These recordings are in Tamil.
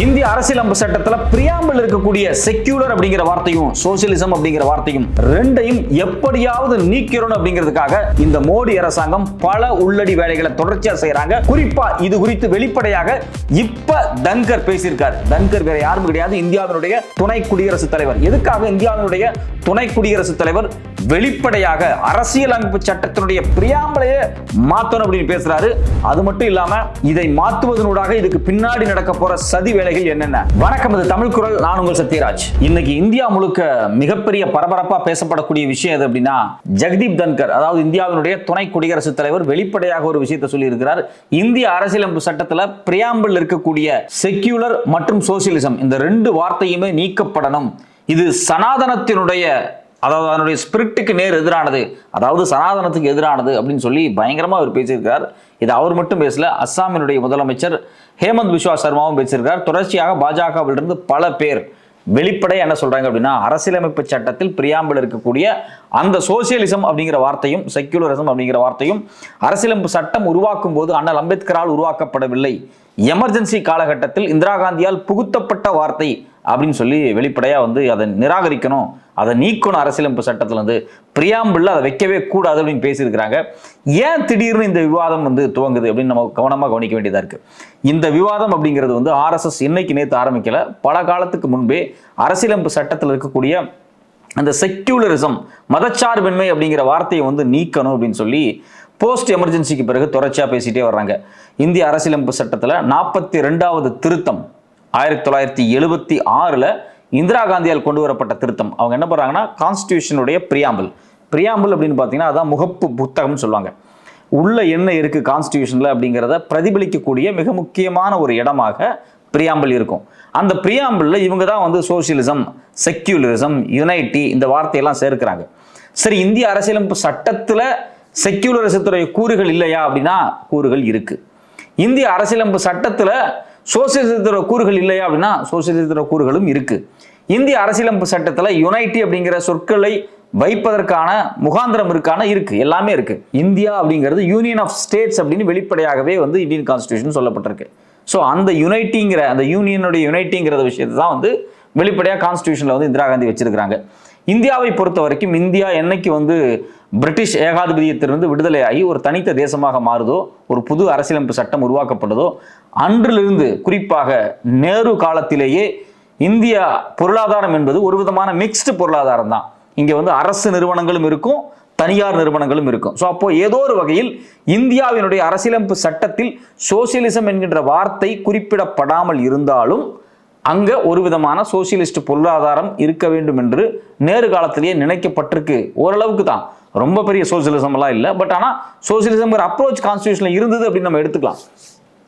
இந்திய அரசியலமைப்பு சட்டத்துல பிரியாம்பிள் இருக்கக்கூடிய செக்யூலர் அப்படிங்கிற வார்த்தையும் சோசியலிசம் அப்படிங்கிற வார்த்தையும் ரெண்டையும் எப்படியாவது நீக்கிறோம் அப்படிங்கிறதுக்காக இந்த மோடி அரசாங்கம் பல உள்ளடி வேலைகளை தொடர்ச்சியா செய்யறாங்க. குறிப்பா இது குறித்து வெளிப்படையாக இப்ப தன்கர் பேசியிருக்காரு. தன்கர் வேற யாரும் கிடையாது. இந்தியாவினுடைய துணை குடியரசுத் தலைவர். எதுக்காக இந்தியாவினுடைய துணை குடியரசுத் தலைவர் வெளிப்படையாக அரசியலமைப்பு சட்டத்தினுடைய பிரியாம்பலையே மாத்தணும் அப்படின்னு பேசுறாரு. அது மட்டும் இல்லாம இதை மாத்துவதனூடாக இதுக்கு பின்னாடி நடக்க போற சதி வேலைகள் என்னென்ன? வணக்கம் இது தமிழ் குரல். நான் உங்கள் சத்யராஜ். இன்னைக்கு இந்தியா முழுக்க மிகப்பெரிய பரபரப்பா பேசப்படக்கூடிய விஷயம் எது அப்படின்னா ஜெகதீப் தன்கர் அதாவது இந்தியாவினுடைய துணை குடியரசுத் தலைவர் வெளிப்படையாக ஒரு விஷயத்தை சொல்லி இருக்கிறார் இந்திய அரசியலமைப்பு சட்டத்துல பிரியாம்பிள் இருக்கக்கூடிய செக்யூலர் மற்றும் சோசியலிசம் இந்த ரெண்டு வார்த்தையுமே நீக்கப்படணும். இது சனாதனத்தினுடைய அதாவது அதனுடைய ஸ்பிரிட்டுக்கு நேர் எதிரானது. அதாவது சனாதனத்துக்கு எதிரானது அப்படின்னு சொல்லி பயங்கரமா அவர் பேசியிருக்கார் இது அவர் மட்டும் பேசல அஸ்ஸாமினுடைய முதலமைச்சர் ஹேமந்த் விஸ்வா சர்மாவும் பேசியிருக்கார் தொடர்ச்சியாக பாஜகவிலிருந்து பல பேர் வெளிப்படை என்ன சொல்றாங்க அப்படின்னா அரசியலமைப்பு சட்டத்தில் பிரியாம்பிள் இருக்கக்கூடிய அந்த சோசியலிசம் அப்படிங்கிற வார்த்தையும் செக்யூலரிசம் அப்படிங்கிற வார்த்தையும் அரசியலமைப்பு சட்டம் உருவாக்கும் போது அண்ணல் அம்பேத்கரால் உருவாக்கப்படவில்லை. எமர்ஜென்சி காலகட்டத்தில் இந்திரா காந்தியால் புகுத்தப்பட்ட வார்த்தை அப்படின்னு சொல்லி வெளிப்படையாக வந்து அதை நிராகரிக்கணும் அதை நீக்கணும் அரசியலமைப்பு சட்டத்தில் வந்து பிரியாம்பிளில் அதை வைக்கவே கூடாது அப்படின்னு பேசியிருக்கிறாங்க. ஏன் திடீர்னு இந்த விவாதம் வந்து துவங்குது அப்படின்னு நம்ம கவனமாக கவனிக்க வேண்டியதாக இருக்குது இந்த விவாதம் அப்படிங்கிறது வந்து ஆர்எஸ்எஸ் இன்னைக்கு நேற்று ஆரம்பிக்கலை. பல காலத்துக்கு முன்பே அரசியலமைப்பு சட்டத்தில் இருக்கக்கூடிய அந்த செக்யூலரிசம் மதச்சார்பின்மை அப்படிங்கிற வார்த்தையை வந்து நீக்கணும் அப்படின்னு சொல்லி போஸ்ட் எமர்ஜென்சிக்கு பிறகு தொடர்ச்சியாக பேசிட்டே வர்றாங்க. இந்திய அரசியலமைப்பு சட்டத்தில் நாற்பத்தி ரெண்டாவது திருத்தம் ஆயிரத்தி தொள்ளாயிரத்தி எழுபத்தி ஆறில் இந்திரா காந்தியால் கொண்டு வரப்பட்ட திருத்தம். அவங்க என்ன பண்ணுறாங்கன்னா கான்ஸ்டியூஷனுடைய பிரியாம்பிள் பிரியாம்பிள் அப்படின்னு பார்த்தீங்கன்னா அதான் முகப்பு புத்தகம்னு சொல்லுவாங்க. உள்ள என்ன இருக்குது கான்ஸ்டியூஷனில் அப்படிங்கிறத பிரதிபலிக்கக்கூடிய மிக முக்கியமான ஒரு இடமாக பிரியாம்பிள் இருக்கும். அந்த பிரியாம்பிளில் இவங்க தான் வந்து சோசியலிசம் செக்யூலரிசம் யுனைட்டி இந்த வார்த்தையெல்லாம் சேர்க்கிறாங்க. சரி இந்திய அரசியலமைப்பு சட்டத்தில் செக்யூலரிசத்துடைய கூறுகள் இல்லையா அப்படின்னா கூறுகள் இருக்கு. இந்திய அரசியலமைப்பு சட்டத்தில் சோசியலிசத்துடைய கூறுகள் இல்லையா அப்படின்னா சோசியலிசத்துடைய கூறுகளும் இருக்கு. இந்திய அரசியலமைப்பு சட்டத்தில் யுனைட்டி அப்படிங்கிற சொற்களை வைப்பதற்கான முகாந்திரம் இருக்கான இருக்கு. எல்லாமே இருக்கு. இந்தியா அப்படிங்கிறது யூனியன் ஆஃப் ஸ்டேட்ஸ் அப்படின்னு வெளிப்படையாகவே வந்து இந்தியன் கான்ஸ்டியூஷன் சொல்லப்பட்டிருக்கு. ஸோ அந்த யுனைட்டிங்கிற அந்த யூனியனுடைய யுனைட்டிங்கிற விஷயத்தை தான் வந்து வெளிப்படையாக கான்ஸ்டியூஷனில் வந்து இந்திரா காந்தி வச்சிருக்கிறாங்க. இந்தியாவை பொறுத்த வரைக்கும் இந்தியா என்னைக்கு வந்து பிரிட்டிஷ் ஏகாதிபதியத்திலிருந்து விடுதலையாகி ஒரு தனித்த தேசமாக மாறுதோ ஒரு புது அரசியலமைப்பு சட்டம் உருவாக்கப்பட்டதோ அன்றிலிருந்து குறிப்பாக நேரு காலத்திலேயே இந்தியா பொருளாதாரம் என்பது ஒரு விதமான மிக்ஸ்டு பொருளாதாரம் தான். இங்கே வந்து அரசு நிறுவனங்களும் இருக்கும் தனியார் நிறுவனங்களும் இருக்கும். ஸோ அப்போ ஏதோ ஒரு வகையில் இந்தியாவினுடைய அரசியலமைப்பு சட்டத்தில் சோசியலிசம் என்கின்ற வார்த்தை குறிப்பிடப்படாமல் இருந்தாலும் அங்க ஒரு விதமான சோசியலிஸ்ட் பொருளாதாரம் இருக்க வேண்டும் என்று நேரு காலத்திலேயே நினைக்கப்பட்டிருக்கு. ஓரளவுக்கு தான். ரொம்ப பெரிய சோசியலிசம்லாம் இல்லை. பட் ஆனால் சோசியலிசம்ங்கிற அப்ரோச் கான்ஸ்டியூஷனில் இருந்தது அப்படின்னு நம்ம எடுத்துக்கலாம்.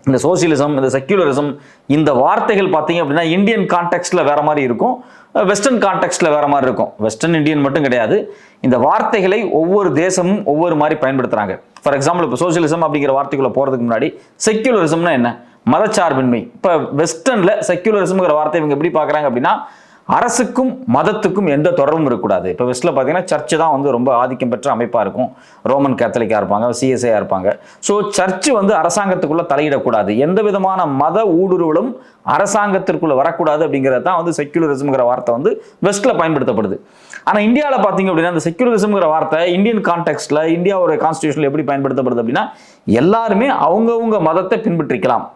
இந்த சோசியலிசம் இந்த செக்யூலரிசம் இந்த வார்த்தைகள் பார்த்தீங்க அப்படின்னா இந்தியன் கான்டெக்ட்ல வேற மாதிரி இருக்கும். வெஸ்டர்ன் கான்டெக்ட்ல வேற மாதிரி இருக்கும். வெஸ்டர்ன் இந்தியன் மட்டும் கிடையாது. இந்த வார்த்தைகளை ஒவ்வொரு தேசமும் ஒவ்வொரு மாதிரி பயன்படுத்துறாங்க. ஃபார் எக்ஸாம்பிள் இப்போ சோசியலிசம் அப்படிங்கிற வார்த்தைக்குள்ள போறதுக்கு முன்னாடி செக்யூலரிசம்னா என்ன? மதச்சார்பின்மை. இப்போ வெஸ்டர்னில் செக்யூலரிசம்ங்கிற வார்த்தை இவங்க எப்படி பார்க்குறாங்க அப்படின்னா அரசுக்கும் மதத்துக்கும் எந்த தொடர்பும் இருக்கக்கூடாது. இப்போ வெஸ்ட்டில் பார்த்தீங்கன்னா சர்ச்சு தான் வந்து ரொம்ப ஆதிக்கம் பெற்ற அமைப்பாக இருக்கும். ரோமன் கேத்தலிக்காக இருப்பாங்க சிஎஸ்ஐயாக இருப்பாங்க. ஸோ சர்ச்சு வந்து அரசாங்கத்துக்குள்ளே தலையிடக்கூடாது. எந்த விதமான மத ஊடுருவலும் அரசாங்கத்திற்குள்ளே வரக்கூடாது அப்படிங்கிறது தான் வந்து செக்யூலரிசம்ங்கிற வார்த்தை வந்து வெஸ்ட்டில் பயன்படுத்தப்படுது. ஆனால் இந்தியாவில் பார்த்தீங்க அப்படின்னா அந்த செக்யூலரிசம்ங்கிற வார்த்தை இந்தியன் கான்டெக்ட்ல இந்தியாவோட கான்ஸ்டியூஷனில் எப்படி பயன்படுத்தப்படுது அப்படின்னா எல்லாருமே அவங்கவுங்க மதத்தை பின்பற்றிக்கலாம்.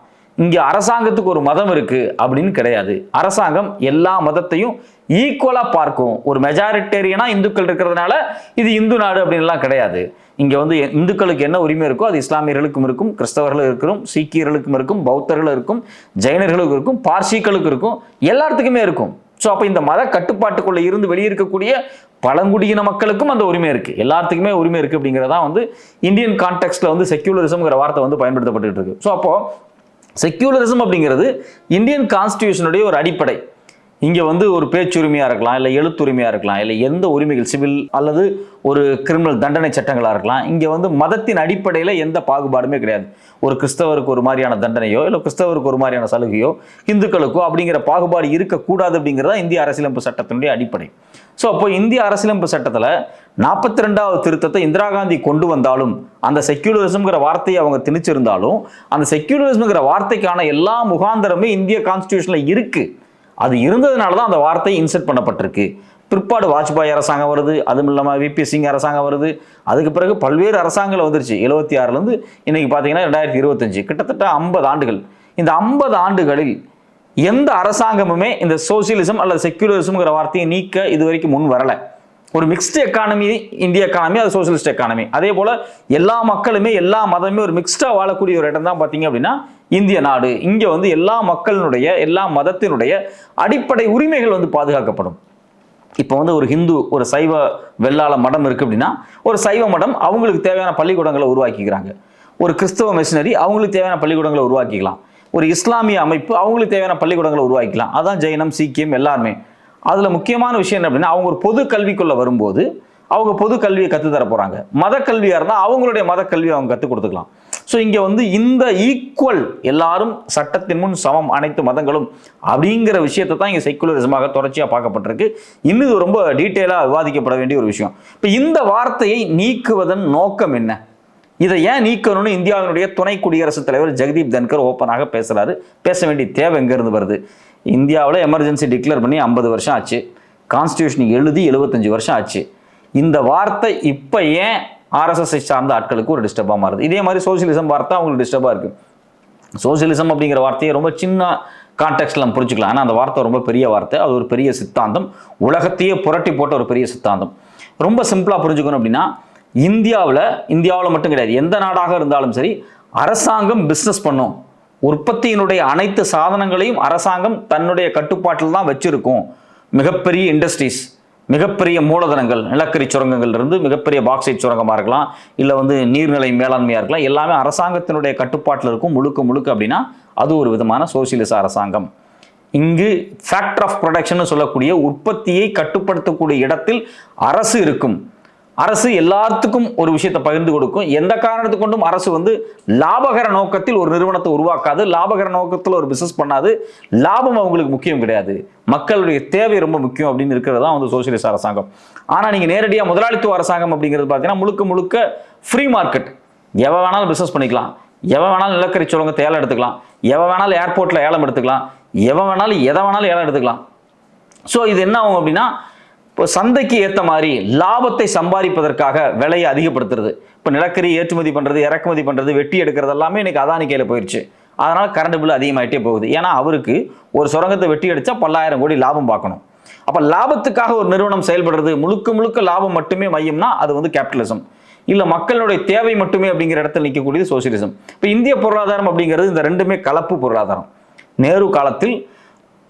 இங்கே அரசாங்கத்துக்கு ஒரு மதம் இருக்குது அப்படின்னு கிடையாது. அரசாங்கம் எல்லா மதத்தையும் ஈக்குவலாக பார்க்கும். ஒரு மெஜாரிட்டேரியனாக இந்துக்கள் இருக்கிறதுனால இது இந்து நாடு அப்படின்லாம் கிடையாது. இங்கே வந்து இந்துக்களுக்கு என்ன உரிமை இருக்கோ அது இஸ்லாமியர்களுக்கும் இருக்கும் கிறிஸ்தவர்களுக்கும் இருக்கும் சீக்கியர்களுக்கும் இருக்கும் பௌத்தர்களும் இருக்கும் ஜெயினர்களுக்கும் இருக்கும் பார்சிகளுக்கும் இருக்கும் எல்லாத்துக்குமே இருக்கும். ஸோ அப்போ இந்த மத கட்டுப்பாட்டுக்குள்ளே இருந்து வெளியே இருக்கக்கூடிய பழங்குடியின மக்களுக்கும் அந்த உரிமை இருக்குது எல்லாத்துக்குமே உரிமை இருக்குது அப்படிங்கிறதான் வந்து இந்தியன் கான்டெக்ட்டில் வந்து செக்யூலரிசம்ங்கிற வார்த்தை வந்து பயன்படுத்தப்பட்டு இருக்கு. ஸோ அப்போ செக்யூலரிசம் அப்படிங்கிறது இந்தியன் கான்ஸ்டியூஷனுடைய ஒரு அடிப்படை. இங்கே வந்து ஒரு பேச்சுரிமையாக இருக்கலாம் இல்லை எழுத்துரிமையாக இருக்கலாம் இல்லை எந்த உரிமைகள் சிவில் அல்லது ஒரு கிரிமினல் தண்டனை சட்டங்களாக இருக்கலாம். இங்கே வந்து மதத்தின் அடிப்படையில் எந்த பாகுபாடுமே கிடையாது. ஒரு கிறிஸ்தவருக்கு ஒரு மாதிரியான தண்டனையோ இல்லை கிறிஸ்தவருக்கு ஒரு மாதிரியான சலுகையோ இந்துக்களுக்கோ அப்படிங்கிற பாகுபாடு இருக்கக்கூடாது அப்படிங்கிறதா இந்திய அரசியலமைப்பு சட்டத்தினுடைய அடிப்படை. ஸோ அப்போ இந்திய அரசியலமைப்பு சட்டத்தில் நாற்பத்தி ரெண்டாவது திருத்தத்தை இந்திரா காந்தி கொண்டு வந்தாலும் அந்த செக்யூலரிசம்ங்கிற வார்த்தையை அவங்க திணிச்சிருந்தாலும் அந்த செக்யூலரிசம்ங்கிற வார்த்தைக்கான எல்லா முகாந்திரமே இந்திய கான்ஸ்டியூஷனில் இருக்குது அது இருந்ததுனால தான் அந்த வார்த்தை இன்செர்ட் பண்ணப்பட்டிருக்கு. பிற்பாடு வாஜ்பாய் அரசாங்கம் வருது அதுவும் இல்லாமல் விபி சிங் அரசாங்கம் வருது. அதுக்கு பிறகு பல்வேறு அரசாங்கங்கள் வந்துருச்சு. எழுபத்தி ஆறுலேருந்து இன்னைக்கு பார்த்தீங்கன்னா ரெண்டாயிரத்தி இருபத்தஞ்சு. கிட்டத்தட்ட ஐம்பது ஆண்டுகள். இந்த ஐம்பது ஆண்டுகளில் எந்த அரசாங்கமுமே இந்த சோசியலிசம் அல்லது செக்யூலரிசம்ங்கிற வார்த்தையை நீக்க இது வரைக்கும் முன் வரலை. ஒரு மிக்ஸ்டு எக்கானமி இந்திய எக்கானமி அது சோசியலிஸ்ட் எக்கானமி அதே போல் எல்லா மக்களுமே எல்லா மதமே ஒரு மிக்ஸ்டாக வாழக்கூடிய ஒரு இடம் தான் பார்த்தீங்க அப்படின்னா இந்திய நாடு. இங்கே வந்து எல்லா மக்களினுடைய எல்லா மதத்தினுடைய அடிப்படை உரிமைகள் வந்து பாதுகாக்கப்படும். இப்போ வந்து ஒரு ஹிந்து ஒரு சைவ வெள்ளாள மடம் இருக்குது அப்படின்னா ஒரு சைவ மடம் அவங்களுக்கு தேவையான பள்ளிக்கூடங்களை உருவாக்கிக்கிறாங்க. ஒரு கிறிஸ்தவ மிஷினரி அவங்களுக்கு தேவையான பள்ளிக்கூடங்களை உருவாக்கிக்கலாம். ஒரு இஸ்லாமிய அமைப்பு அவங்களுக்கு தேவையான பள்ளிக்கூடங்களை உருவாக்கிக்கலாம். அதான் ஜெயினம் சீக்கியம் எல்லாருமே. அதில் முக்கியமான விஷயம் என்ன அப்படின்னா அவங்க ஒரு பொது கல்விக்குள்ளே வரும்போது அவங்க பொது கல்வியை கற்றுத்தர போகிறாங்க மத கல்வியாக இருந்தால் அவங்களுடைய மத கல்வியை அவங்க கற்றுக் கொடுத்துக்கலாம். ஸோ இங்கே வந்து இந்த ஈக்குவல் எல்லாரும் சட்டத்தின் முன் சமம் அனைத்து மதங்களும் அப்படிங்கிற விஷயத்தை தான் இங்கே செக்குலரிசமாக தொடர்ச்சியாக பார்க்கப்பட்டிருக்கு. இன்னும் ரொம்ப டீட்டெயிலாக விவாதிக்கப்பட வேண்டிய ஒரு விஷயம். இப்போ இந்த வார்த்தையை நீக்குவதன் நோக்கம் என்ன? இதை ஏன் நீக்கணும்னு இந்தியாவினுடைய துணை குடியரசுத் தலைவர் ஜெகதீப் தன்கர் ஓப்பனாக பேசுகிறாரு பேச வேண்டிய தேவை எங்கேருந்து வருது? இந்தியாவில் எமர்ஜென்சி டிக்ளேர் பண்ணி ஐம்பது வருஷம் ஆச்சு. கான்ஸ்டியூஷன் எழுதி எழுபத்தஞ்சு வருஷம் ஆச்சு. இந்த வார்த்தை இப்போ ஏன் ஆர்எஸ்எஸ்ஐ சார்ந்த ஆட்களுக்கு ஒரு டிஸ்டர்பாக மாறுது? இதே மாதிரி சோசியலிசம் வார்த்தை அவங்களுக்கு டிஸ்டர்பாக இருக்குது சோசியலிசம் அப்படிங்கிற வார்த்தையை ரொம்ப சின்ன கான்டெக்ட்ல நம்ம புரிஞ்சுக்கலாம். ஆனால் அந்த வார்த்தை ரொம்ப பெரிய வார்த்தை. அது ஒரு பெரிய சித்தாந்தம். உலகத்தையே புரட்டி போட்ட ஒரு பெரிய சித்தாந்தம். ரொம்ப சிம்பிளாக புரிஞ்சுக்கணும் அப்படின்னா இந்தியாவில் இந்தியாவில் மட்டும் கிடையாது. எந்த நாடாக இருந்தாலும் சரி அரசாங்கம் பிஸ்னஸ் பண்ணும். உற்பத்தியினுடைய அனைத்து சாதனங்களையும் அரசாங்கம் தன்னுடைய கட்டுப்பாட்டில் தான் வச்சிருக்கும். மிகப்பெரிய இண்டஸ்ட்ரீஸ் மிகப்பெரிய மூலதனங்கள் நிலக்கரி சுரங்கங்கள் இருந்து மிகப்பெரிய பாக்ஸைட் சுரங்கமாக இருக்கலாம் இல்லை வந்து நீர்நிலை மேலாண்மையாக இருக்கலாம் எல்லாமே அரசாங்கத்தினுடைய கட்டுப்பாட்டில் இருக்கும் முழுக்க முழுக்க அப்படின்னா அது ஒரு விதமான சோசியலிச அரசாங்கம். இங்கு ஃபேக்டர் ஆஃப் ப்ரொடக்ஷன் சொல்லக்கூடிய உற்பத்தியை கட்டுப்படுத்தக்கூடிய இடத்தில் அரசு இருக்கும். அரசு எல்லாத்துக்கும் ஒரு விஷயத்தை பகிர்ந்து கொடுக்கும். எந்த காரணத்து கொண்டும் அரசு வந்து லாபகர நோக்கத்தில் ஒரு நிறுவனத்தை உருவாக்காது லாபகர நோக்கத்தில் ஒரு பிஸ்னஸ் பண்ணாது. லாபம் அவங்களுக்கு முக்கியம் கிடையாது. மக்களுடைய தேவை ரொம்ப முக்கியம் அப்படின்னு இருக்கிறது தான் வந்து சோசியலிஸ்ட் அரசாங்கம். ஆனால் நீங்கள் நேரடியாக முதலாளித்துவ அரசாங்கம் அப்படிங்கிறது பார்த்தீங்கன்னா முழுக்க முழுக்க ஃப்ரீ மார்க்கெட் எவன் வேணாலும் பிஸ்னஸ் பண்ணிக்கலாம். எவன் வேணாலும் நிலக்கரி சுரங்கத்தை ஏலம் எடுத்துக்கலாம். எவன் வேணாலும் ஏர்போர்ட்டில் ஏலம் எடுத்துக்கலாம். எவன் வேணாலும் எதை வேணாலும் ஏலம் எடுத்துக்கலாம். ஸோ இது என்ன ஆகும் அப்படின்னா இப்போ சந்தைக்கு ஏற்ற மாதிரி லாபத்தை சம்பாதிப்பதற்காக விலையை அதிகப்படுத்துறது. இப்போ நிலக்கரி ஏற்றுமதி பண்ணுறது இறக்குமதி பண்ணுறது வெட்டி எடுக்கிறது எல்லாமே இன்றைக்கி அதானி கையில் போயிடுச்சு அதனால் கரண்ட் பில் அதிகமாகிட்டே போகுது. ஏன்னா அவருக்கு ஒரு சுரங்கத்தை வெட்டி அடித்தா பல்லாயிரம் கோடி லாபம் பார்க்கணும். அப்போ லாபத்துக்காக ஒரு நிறுவனம் செயல்படுறது முழுக்க முழுக்க லாபம் மட்டுமே மையம்னா அது வந்து கேபிட்டலிசம் இல்லை மக்களுடைய தேவை மட்டுமே அப்படிங்கிற இடத்துல நிற்கக்கூடியது சோசியலிசம் இப்போ இந்திய பொருளாதாரம் அப்படிங்கிறது இந்த ரெண்டுமே கலப்பு பொருளாதாரம். நேரு காலத்தில்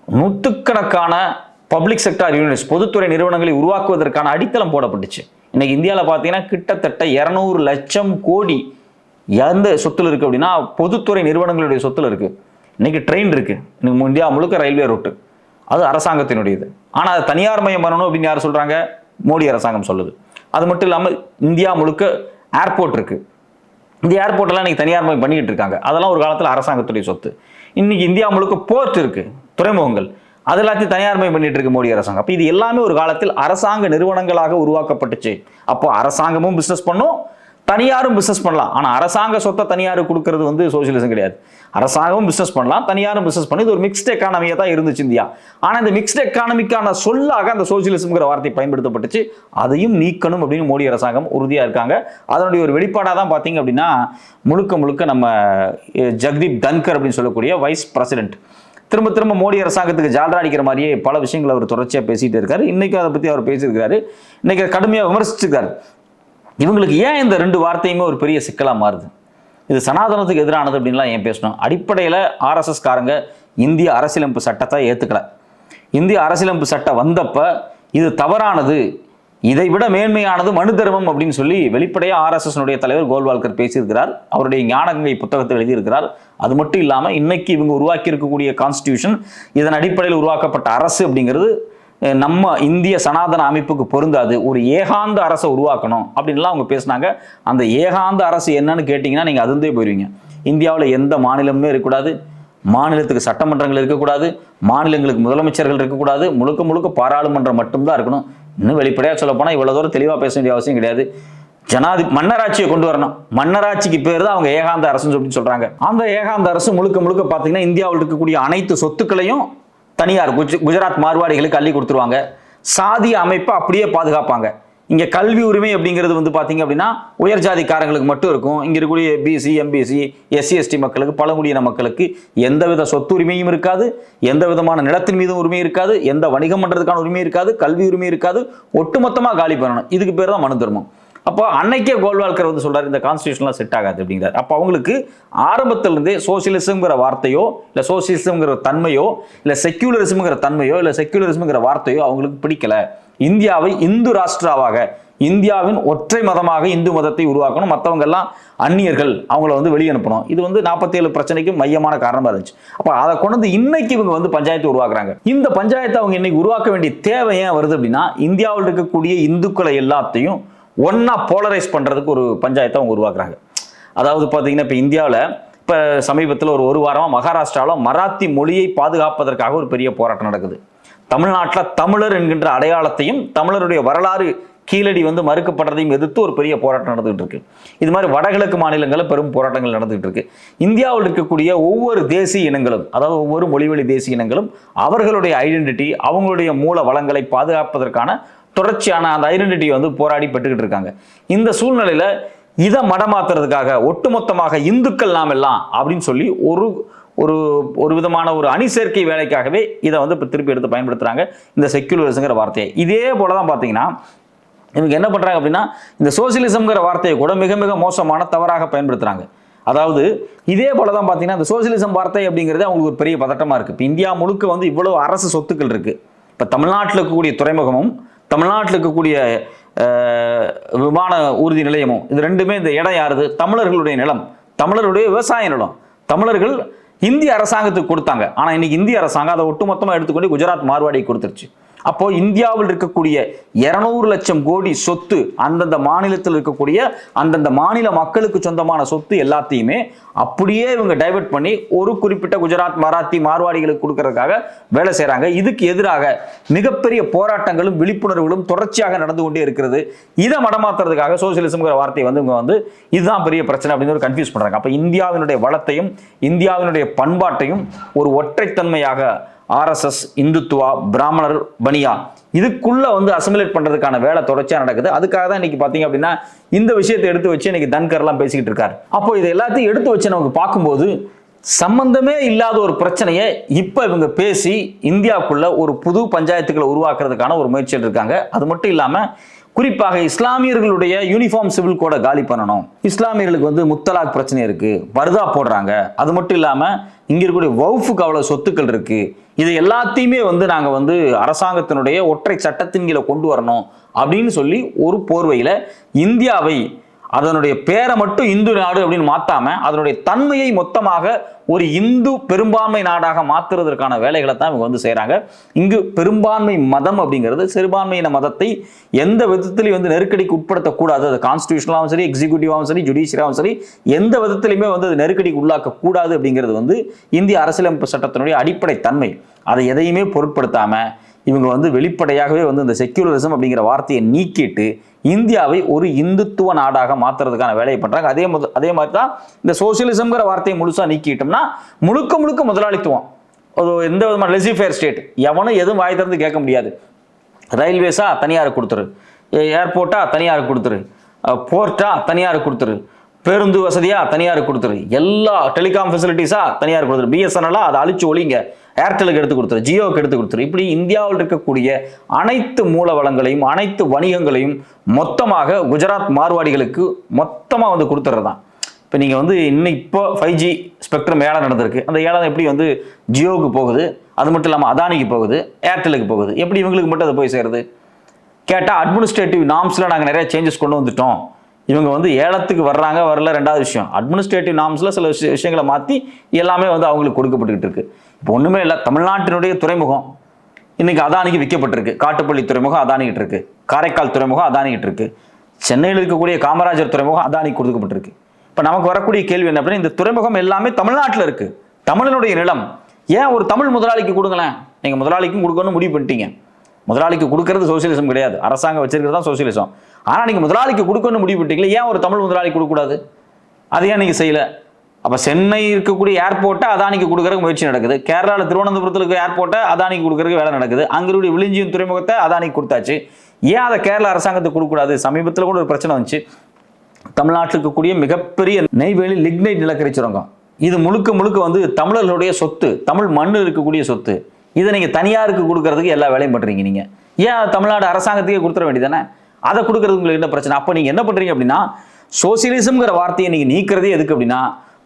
நூற்றுக்கணக்கான பப்ளிக் செக்டார் யூனிட்ஸ் பொதுத்துறை நிறுவனங்களை உருவாக்குவதற்கான அடித்தளம் போடப்பட்டுச்சு. இன்னைக்கு இந்தியாவில் பார்த்தீங்கன்னா கிட்டத்தட்ட இரநூறு லட்சம் கோடி எந்த சொத்துல இருக்கு அப்படின்னா பொதுத்துறை நிறுவனங்களுடைய சொத்துல இருக்கு. இன்னைக்கு ட்ரெயின் இருக்கு. இன்னைக்கு இந்தியா முழுக்க ரயில்வே ரூட்டு அது அரசாங்கத்தினுடையது. ஆனால் அதை தனியார் மயம் பண்ணணும் அப்படின்னு யார் சொல்றாங்க? மோடி அரசாங்கம் சொல்லுது. அது மட்டும் இல்லாமல் இந்தியா முழுக்க ஏர்போர்ட் இருக்கு. இந்த ஏர்போர்ட்டெல்லாம் இன்னைக்கு தனியார் மயம் பண்ணிக்கிட்டு இருக்காங்க. அதெல்லாம் ஒரு காலத்தில் அரசாங்கத்துடைய சொத்து. இன்னைக்கு இந்தியா முழுக்க போர்ட் இருக்கு. துறைமுகங்கள். அது எல்லாத்தையும் தனியார்மயம் பண்ணிட்டு இருக்கு மோடி அரசாங்கம். அப்போ இது எல்லாமே ஒரு காலத்தில் அரசாங்க நிறுவனங்களாக உருவாக்கப்பட்டுச்சு. அப்போ அரசாங்கமும் பிஸ்னஸ் பண்ணும் தனியாரும் பிஸ்னஸ் பண்ணலாம். ஆனால் அரசாங்க சொத்தை தனியாருக்கு கொடுக்கறது வந்து சோசியலிசம் கிடையாது. அரசாங்கமும் பிஸ்னஸ் பண்ணலாம் தனியாரும் பிஸ்னஸ் பண்ணி இது ஒரு மிக்ஸ்ட் எக்கானமியாக தான் இருந்துச்சு இந்தியா. ஆனால் இந்த மிக்ஸ்ட் எக்கானமிக்கான சொல்லாக அந்த சோசியலிசம்ங்கிற வார்த்தை பயன்படுத்தப்பட்டுச்சு. அதையும் நீக்கணும் அப்படின்னு மோடி அரசாங்கம் உறுதியாக இருக்காங்க. அதனுடைய ஒரு வெளிப்பாடாக தான் பார்த்தீங்க அப்படின்னா முழுக்க முழுக்க நம்ம ஜெக்தீப் ஜெகதீப் தன்கர் அப்படின்னு சொல்லக்கூடிய வைஸ் பிரசிடென்ட் திரும்ப திரும்ப மோடி அரசாங்கத்துக்கு ஜால்ரா அடிக்கிற மாதிரியே பல விஷயங்களை அவர் தொடர்ச்சியாக பேசிட்டு இருக்காரு. இன்னைக்கும் அதை பற்றி அவர் பேசியிருக்காரு. இன்னைக்கு கடுமையாக விமர்சிச்சிருக்காரு. இவங்களுக்கு ஏன் இந்த ரெண்டு வார்த்தையுமே ஒரு பெரிய சிக்கலாக மாறுது? இது சனாதனத்துக்கு எதிரானது அப்படின்லாம் ஏன் பேசணும்? அடிப்படையில் ஆர்எஸ்எஸ் காரங்க இந்திய அரசியலமைப்பு சட்டத்தை ஏற்றுக்கல இந்திய அரசியலமைப்பு சட்டம் வந்தப்ப இது தவறானது. இதை விட மேன்மையானது மனு தர்மம் அப்படின்னு சொல்லி வெளிப்படையாக ஆர்எஸ்எஸ்னுடைய தலைவர் கோல்வால்கர் பேசியிருக்கிறார். அவருடைய ஞானகங்கை புத்தகத்தில் எழுதியிருக்கிறார். அது மட்டும் இல்லாமல் இன்னைக்கு இவங்க உருவாக்கி இருக்கக்கூடிய கான்ஸ்டியூஷன் இதன் அடிப்படையில் உருவாக்கப்பட்ட அரசு அப்படிங்கிறது நம்ம இந்திய சனாதன அமைப்புக்கு பொருந்தாது. ஒரு ஏகாந்த அரசை உருவாக்கணும் அப்படின்லாம் அவங்க பேசினாங்க. அந்த ஏகாந்த அரசு என்னன்னு கேட்டிங்கன்னா நீங்கள் அதுந்தே போயிடுவீங்க இந்தியாவில் எந்த மாநிலமுமே இருக்கக்கூடாது. மாநிலத்துக்கு சட்டமன்றங்கள் இருக்கக்கூடாது. மாநிலங்களுக்கு முதலமைச்சர்கள் இருக்கக்கூடாது. முழுக்க முழுக்க பாராளுமன்றம் மட்டும்தான் இருக்கணும். இன்னும் வெளிப்படையாக சொல்ல போனால் இவ்வளோ தூரம் தெளிவாக பேச வேண்டிய அவசியம் கிடையாது. ஜனாதி மன்னராட்சியை கொண்டு வரணும். மன்னராட்சிக்கு பேர் தான் அவங்க ஏகாந்த அரசுன்னு சொல்லி சொல்கிறாங்க அந்த ஏகாந்த அரசு முழுக்க முழுக்க பார்த்தீங்கன்னா இந்தியாவில் இருக்கக்கூடிய அனைத்து சொத்துக்களையும் தனியார் குஜராத் மார்வாடிகளுக்கு அள்ளி கொடுத்துருவாங்க. சாதி அமைப்பை அப்படியே பாதுகாப்பாங்க. இங்கே கல்வி உரிமை அப்படிங்கிறது வந்து பார்த்தீங்க அப்படின்னா உயர் ஜாதிக்காரங்களுக்கு மட்டும் இருக்கும். இங்கே இருக்கக்கூடிய பிசி எம்பிசி எஸ்சி எஸ்டி மக்களுக்கு பழங்குடியின மக்களுக்கு எந்தவித சொத்து உரிமையும் இருக்காது. எந்த விதமான நிலத்தின் மீதும் உரிமை இருக்காது. எந்த வணிகம் பண்ணுறதுக்கான உரிமை இருக்காது. கல்வி உரிமை இருக்காது. ஒட்டுமொத்தமாக காலி பண்ணணும். இதுக்கு பேர் தான் மனு தர்மம். அப்போ அன்னைக்கே கோல்வால்கர் வந்து சொல்கிறார் இந்த கான்ஸ்டியூஷன்லாம் செட் ஆகாது அப்படிங்கிறார். அப்போ அவங்களுக்கு ஆரம்பத்திலிருந்தே சோசியலிசம்ங்கிற வார்த்தையோ இல்லை சோசியலிசம்ங்கிற தன்மையோ இல்லை செக்யூலரிசம்ங்கிற தன்மையோ இல்லை செக்யூலரிசம்ங்கிற வார்த்தையோ அவங்களுக்கு பிடிக்கல. இந்தியாவை இந்து ராஷ்டிராவாக இந்தியாவின் ஒற்றை மதமாக இந்து மதத்தை உருவாக்கணும். மற்றவங்க எல்லாம் அந்நியர்கள் அவங்கள வந்து வெளியனுப்பணும். இது வந்து நாற்பத்தேழு பிரச்சனைக்கு மையமான காரணமாக இருந்துச்சு. அப்போ அதை கொண்டு இன்னைக்கு இவங்க வந்து பஞ்சாயத்து உருவாக்குறாங்க. இந்த பஞ்சாயத்தை அவங்க இன்னைக்கு உருவாக்க வேண்டிய தேவை ஏன் வருது அப்படின்னா இந்தியாவில் இருக்கக்கூடிய இந்துக்களை எல்லாத்தையும் ஒன்றா போலரைஸ் பண்ணுறதுக்கு ஒரு பஞ்சாயத்தை அவங்க உருவாக்குறாங்க. அதாவது பார்த்தீங்கன்னா இப்போ இந்தியாவில் இப்போ சமீபத்தில் ஒரு ஒரு வாரமாக மகாராஷ்டிராவில் மராத்தி மொழியை பாதுகாப்பதற்காக ஒரு பெரிய போராட்டம் நடக்குது. தமிழ்நாட்டில் தமிழர் என்கின்ற அடையாளத்தையும் தமிழருடைய வரலாறு கீழடி வந்து மறுக்கப்படுறதையும் எதிர்த்து ஒரு பெரிய போராட்டம் நடந்துகிட்டு இருக்கு. இது மாதிரி வடகிழக்கு மாநிலங்களில் பெரும் போராட்டங்கள் நடந்துகிட்டு இருக்கு. இந்தியாவில் இருக்கக்கூடிய ஒவ்வொரு தேசிய இனங்களும் அதாவது ஒவ்வொரு மொழிவழி தேசிய இனங்களும் அவர்களுடைய ஐடென்டிட்டி அவங்களுடைய மூல வளங்களை பாதுகாப்பதற்கான தொடர்ச்சியான அந்த ஐடென்டிட்டியை வந்து போராடி பெற்றுக்கிட்டு இருக்காங்க. இந்த சூழ்நிலையில் இதை மடமாத்துறதுக்காக ஒட்டுமொத்தமாக இந்துக்கள் நாம் எல்லாம் அப்படின்னு சொல்லி ஒரு ஒரு ஒரு விதமான ஒரு அணி சேர்க்கை வேலைக்காகவே இதை வந்து இப்போ திருப்பி எடுத்து பயன்படுத்துகிறாங்க இந்த செக்யூலரிசங்கிற வார்த்தையை. இதே போல தான் பார்த்தீங்கன்னா இவங்க என்ன பண்ணுறாங்க அப்படின்னா இந்த சோசியலிசம்ங்கிற வார்த்தையை கூட மிக மிக மோசமான தவறாக பயன்படுத்துகிறாங்க அதாவது இதே போல தான் பார்த்தீங்கன்னா இந்த சோசியலிசம் வார்த்தை அப்படிங்கிறது அவங்களுக்கு ஒரு பெரிய பதட்டமாக இருக்குது இப்போ இந்தியா முழுக்க வந்து இவ்வளோ அரசு சொத்துக்கள் இருக்குது இப்போ தமிழ்நாட்டில் இருக்கக்கூடிய துறைமுகமும் தமிழ்நாட்டில் இருக்கக்கூடிய விமான ஊர்தி நிலையமும் இது ரெண்டுமே இந்த இடம் யாருது? தமிழர்களுடைய நிலம். தமிழருடைய விவசாய நிலம். தமிழர்கள் இந்திய அரசாங்கத்துக்கு கொடுத்தாங்க. ஆனா இன்னைக்கு இந்திய அரசாங்கம் அதை ஒட்டுமொத்தமாக எடுத்துக்கொண்டு குஜராத் மார்வாடி கொடுத்துருச்சு. அப்போ இந்தியாவில் இருக்கக்கூடிய இருநூறு லட்சம் கோடி சொத்து அந்தந்த மாநிலத்தில் இருக்கக்கூடிய அந்தந்த மாநில மக்களுக்கு சொந்தமான சொத்து எல்லாத்தையுமே அப்படியே இவங்க டைவர்ட் பண்ணி ஒரு குறிப்பிட்ட குஜராத் மராத்தி மார்வாடிகளுக்கு கொடுக்கறதுக்காக வேலை செய்கிறாங்க இதுக்கு எதிராக மிகப்பெரிய போராட்டங்களும் விழிப்புணர்வுகளும் தொடர்ச்சியாக நடந்து கொண்டே இருக்கிறது. இதை மடமாத்துறதுக்காக சோசியலிசம்ங்கிற வார்த்தையை வந்து இவங்க வந்து இதுதான் பெரிய பிரச்சனை அப்படின்னு ஒரு கன்ஃபியூஸ் பண்ணுறாங்க அப்போ இந்தியாவினுடைய வளத்தையும் இந்தியாவினுடைய பண்பாட்டையும் ஒரு ஒற்றைத்தன்மையாக ஆர்எஸ்எஸ் இந்துத்துவா பிராமணர் பனியா இதுக்குள்ளே வந்து அசிமுலேட் பண்ணுறதுக்கான வேலை தொடர்ச்சியாக நடக்குது. அதுக்காக தான் இன்னைக்கு பார்த்தீங்க அப்படின்னா இந்த விஷயத்தை எடுத்து வச்சு இன்னைக்கு தன்கர்லாம் பேசிக்கிட்டு இருக்காரு. அப்போ இது எல்லாத்தையும் எடுத்து வச்சு நமக்கு பார்க்கும்போது சம்பந்தமே இல்லாத ஒரு பிரச்சனையை இப்போ இவங்க பேசி இந்தியாவுக்குள்ள ஒரு புது பஞ்சாயத்துக்களை உருவாக்குறதுக்கான ஒரு முயற்சியில் இருக்காங்க. அது மட்டும் இல்லாமல் குறிப்பாக இஸ்லாமியர்களுடைய யூனிஃபார்ம் சிவில் கோடை காலி பண்ணணும். இஸ்லாமியர்களுக்கு வந்து முத்தலாக் பிரச்சனை இருக்கு. பர்தா போடுறாங்க. அது மட்டும் இல்லாம இங்க இருக்கக்கூடிய வவுஃபுக்கு அவ்வளவு சொத்துக்கள் இருக்கு. இது எல்லாத்தையுமே வந்து நாங்க வந்து அரசாங்கத்தினுடைய ஒற்றை சட்டத்தின் கீழே கொண்டு வரணும் அப்படின்னு சொல்லி ஒரு போர்வையில இந்தியாவை அதனுடைய பேரை மட்டும் இந்து நாடு அப்படின்னு மாற்றாம அதனுடைய தன்மையை மொத்தமாக ஒரு இந்து பெரும்பான்மை நாடாக மாற்றுறதற்கான வேலைகளை தான் இவங்க வந்து செய்கிறாங்க இங்கு பெரும்பான்மை மதம் அப்படிங்கிறது சிறுபான்மையின மதத்தை எந்த விதத்திலையும் வந்து நெருக்கடிக்கு உட்படுத்தக்கூடாது. அது கான்ஸ்டியூஷனாகவும் சரி எக்ஸிக்யூட்டிவாகவும் சரி ஜுடிஷியராகவும் சரி எந்த விதத்திலையுமே வந்து அது நெருக்கடிக்கு உள்ளாக்கக்கூடாது அப்படிங்கிறது வந்து இந்திய அரசியலமைப்பு சட்டத்தினுடைய அடிப்படை தன்மை. அதை எதையுமே பொருட்படுத்தாமல் இவங்க வந்து வெளிப்படையாகவே வந்து இந்த செக்யூலரிசம் அப்படிங்கிற வார்த்தையை நீக்கிட்டு இந்தியாவை ஒரு இந்துத்துவ நாடாக மாற்றுறதுக்கான வேலையை பண்ணுறாங்க அதே முத- அதே மாதிரி தான் இந்த சோசியலிசம்ங்கிற வார்த்தையை முழுசாக நீக்கிட்டோம்னா முழுக்க முழுக்க முதலாளித்துவம். ஒரு எந்த விதமான லெசிஃபேர் ஸ்டேட் எவனும் எதுவும் வாய் திறந்து கேட்க முடியாது. ரயில்வேஸா தனியாருக்கு கொடுத்துரு. ஏர்போர்ட்டா தனியாருக்கு கொடுத்துரு. போர்ட்டா தனியாருக்கு கொடுத்துரு. பேருந்து வசதியா தனியாருக்கு கொடுத்துரு. எல்லா டெலிகாம் ஃபெசிலிட்டிஸா தனியார் கொடுத்துரு. பிஎஸ்என்எல்லாம் அதை அழிச்சு ஒழிங்க. ஏர்டெலுக்கு எடுத்து கொடுத்துரு ஜியோவுக்கு எடுத்து கொடுத்துரு. இப்படி இந்தியாவில் இருக்கக்கூடிய அனைத்து மூல வளங்களையும் அனைத்து வணிகங்களையும் மொத்தமாக குஜராத் மார்வாடிகளுக்கு மொத்தமாக வந்து கொடுத்துட்றதான் இப்போ நீங்கள் வந்து இன்னும் இப்போ ஃபைவ் ஜி ஸ்பெக்ட்ரம் ஏலம் நடந்திருக்கு. அந்த ஏலம் எப்படி வந்து ஜியோவுக்கு போகுது? அது மட்டும் இல்லாமல் அதானிக்கு போகுது ஏர்டெலுக்கு போகுது. எப்படி இவங்களுக்கு மட்டும் அது போய் சேருது? கேட்டால் அட்மினிஸ்ட்ரேட்டிவ் நாம்ஸில் நாங்கள் நிறைய சேஞ்சஸ் கொண்டு வந்துட்டோம். இவங்க வந்து ஏலத்துக்கு வர்றாங்க வரல ரெண்டாவது விஷயம். அட்மினிஸ்ட்ரேட்டிவ் நாம்ஸில் சில விஷயங்களை மாற்றி எல்லாமே வந்து அவங்களுக்கு கொடுக்கப்பட்டுக்கிட்டு இருக்குது இப்போ ஒன்றுமே இல்லை. தமிழ்நாட்டினுடைய துறைமுகம் இன்னைக்கு அதானிக்கு விற்கப்பட்டிருக்கு காட்டுப்பள்ளி துறைமுகம் அதானிக்கிட்டு இருக்கு. காரைக்கால் துறைமுகம் அதானிக்கிட்டு இருக்கு. சென்னையில் இருக்கக்கூடிய காமராஜர் துறைமுகம் அதானிக்கு கொடுக்கப்பட்டிருக்கு. இப்போ நமக்கு வரக்கூடிய கேள்வி என்ன அப்படின்னா இந்த துறைமுகம் எல்லாமே தமிழ்நாட்டில் இருக்கு. தமிழனுடைய நிலம். ஏன் ஒரு தமிழ் முதலாளிக்கு கொடுங்களேன்? நீங்கள் முதலாளிக்கும் கொடுக்கணும்னு முடிவு பண்ணிட்டீங்க. முதலாளிக்கு கொடுக்கறது சோசியலிசம் கிடையாது. அரசாங்கம் வச்சிருக்கிறது தான் சோசியலிசம் ஆனால் நீங்கள் முதலாளிக்கு கொடுக்கணும்னு முடிவு பண்ணிட்டீங்களே ஏன் ஒரு தமிழ் முதலாளி கொடுக்கக்கூடாது? அது ஏன் நீங்கள் செய்யலை? அப்போ சென்னை இருக்கக்கூடிய ஏர்போர்ட்டை அதானிக்கு கொடுக்குறக்கு முயற்சி நடக்குது. கேரளாவில் திருவனந்தபுரத்தில் இருக்கிற ஏர்போர்ட்டை அதானிக்கு கொடுக்குறக்கு வேலை நடக்குது. அங்கே இருக்கக்கூடிய விழிஞ்சியும் துறைமுகத்தை அதானிக்கு கொடுத்தாச்சு. ஏன் அதை கேரளா அரசாங்கத்துக்கு கொடுக்கக்கூடாது? சமீபத்தில் கூட ஒரு பிரச்சனை வந்துச்சு. தமிழ்நாட்டில் இருக்கக்கூடிய மிகப்பெரிய நெய்வேலி லிக்னைட் நிலக்கரி சுரங்கம். இது முழுக்க முழுக்க வந்து தமிழர்களுடைய சொத்து தமிழ் மண்ணில் இருக்கக்கூடிய சொத்து. இதை நீங்கள் தனியாருக்கு கொடுக்கறதுக்கு எல்லா வேலையும் பண்ணுறீங்க நீங்கள் ஏன் தமிழ்நாடு அரசாங்கத்துக்கே கொடுத்துட வேண்டியதானே அதை கொடுக்கறது உங்களுக்கு என்ன பிரச்சனை? அப்போ நீங்கள் என்ன பண்ணுறீங்க அப்படின்னா சோசியலிசம்ங்கிற வார்த்தையை நீங்கள் நீக்கிறதே எதுக்கு அப்படின்னா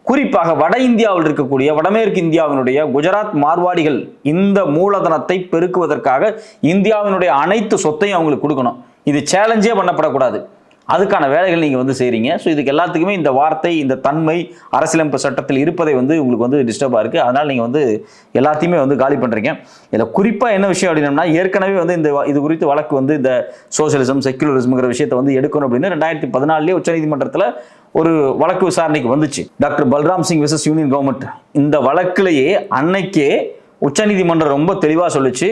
குறிப்பாக வட இந்தியாவில் இருக்கக்கூடிய வடமேற்கு இந்தியாவினுடைய குஜராத் மார்வாடிகள் இந்த மூலதனத்தை பெருக்குவதற்காக இந்தியாவினுடைய அனைத்து சொத்தையும் அவங்களுக்கு கொடுக்கணும். இது சேலஞ்சே பண்ணப்படக்கூடாது. அதுக்கான வேலைகள் நீங்கள் வந்து செய்கிறீங்க ஸோ இதுக்கு எல்லாத்துக்குமே இந்த வார்த்தை இந்த தன்மை அரசியலமைப்பு சட்டத்தில் இருப்பதை வந்து உங்களுக்கு வந்து டிஸ்டர்பாக இருக்குது அதனால் நீங்கள் வந்து எல்லாத்தையுமே வந்து காலி பண்ணுறீங்க இதில் குறிப்பாக என்ன விஷயம் அப்படின்னா ஏற்கனவே வந்து இந்த இது குறித்து வழக்கு வந்து இந்த சோசியலிசம் செக்குலரிசம்ங்கிற விஷயத்தை வந்து எடுக்கணும் அப்படின்னு ரெண்டாயிரத்தி பதினாலே உச்சநீதிமன்றத்தில் ஒரு வழக்கு விசாரணைக்கு வந்துச்சு. Doctor Balram Singh versus union government இந்த வழக்கிலேயே அன்னைக்கே உச்சநீதிமன்றம் ரொம்ப தெளிவாக சொல்லுச்சு.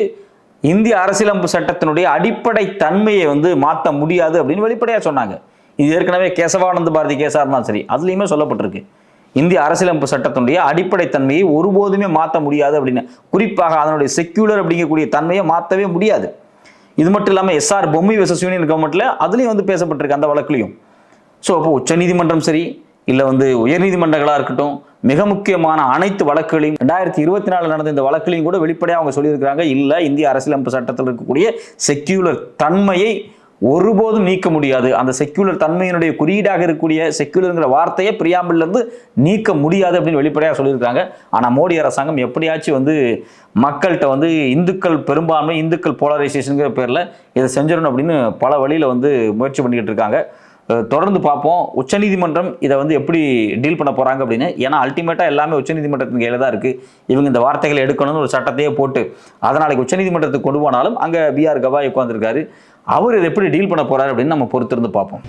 இந்திய அரசியலமைப்பு சட்டத்தினுடைய அடிப்படை தன்மையை வந்து மாற்ற முடியாது அப்படின்னு வெளிப்படையாக சொன்னாங்க. இது ஏற்கனவே கேசவானந்த பாரதி கேஸாக இருந்தாலும் சரி. அதுலேயுமே சொல்லப்பட்டிருக்கு. இந்திய அரசியலமைப்பு சட்டத்தினுடைய அடிப்படை தன்மையை ஒருபோதுமே மாற்ற முடியாது அப்படின்னு. குறிப்பாக அதனுடைய செக்யூலர் அப்படிங்கக்கூடிய தன்மையை மாற்றவே முடியாது. இது மட்டும் இல்லாமல் எஸ்ஆர் பொம்மை வெசஸ் யூனியன் கவர்மெண்ட்ல அதுலேயும் வந்து பேசப்பட்டிருக்கு அந்த வழக்குலையும். ஸோ அப்போ உச்சநீதிமன்றம் சரி இல்லை வந்து உயர்நீதிமன்றங்களாக இருக்கட்டும் மிக முக்கியமான அனைத்து வழக்குகளையும் ரெண்டாயிரத்தி இருபத்தி நாலு நடந்த இந்த வழக்குலையும் கூட வெளிப்படையாக அவங்க சொல்லியிருக்கிறாங்க. இல்லை இந்திய அரசியலமைப்பு சட்டத்தில் இருக்கக்கூடிய செக்யூலர் தன்மையை ஒருபோதும் நீக்க முடியாது. அந்த செக்யூலர் தன்மையினுடைய குறியீடாக இருக்கக்கூடிய செக்யூலருங்கிற வார்த்தையை பிரியாம்பிள்ல இருந்து நீக்க முடியாது அப்படின்னு வெளிப்படையாக சொல்லியிருக்காங்க ஆனால் மோடி அரசாங்கம் எப்படியாச்சும் வந்து மக்கள்கிட்ட வந்து இந்துக்கள் பெரும்பான்மை இந்துக்கள் போலரைசேஷனுங்கிற பேரில் இதை செஞ்சிடணும் அப்படின்னு பல வழியில் வந்து முயற்சி பண்ணிக்கிட்டு இருக்காங்க. தொடர்ந்து பார்ப்போம். உச்சநீதிமன்றம் இதை வந்து எப்படி டீல் பண்ண போகிறாங்க அப்படின்னு. ஏன்னா அல்டிமேட்டாக எல்லாமே உச்சநீதிமன்றத்தின் கையில் தான் இருக்குது இவங்க இந்த வார்த்தைகளை எடுக்கணும்னு ஒரு சட்டத்தையே போட்டு அதை உச்சநீதிமன்றத்துக்கு கொண்டு போனாலும் அங்கே பிஆர் கவாய் உட்காந்துருக்காரு அவர் இதை எப்படி டீல் பண்ண போகிறாரு அப்படின்னு நம்ம பொறுத்திருந்து பார்ப்போம்.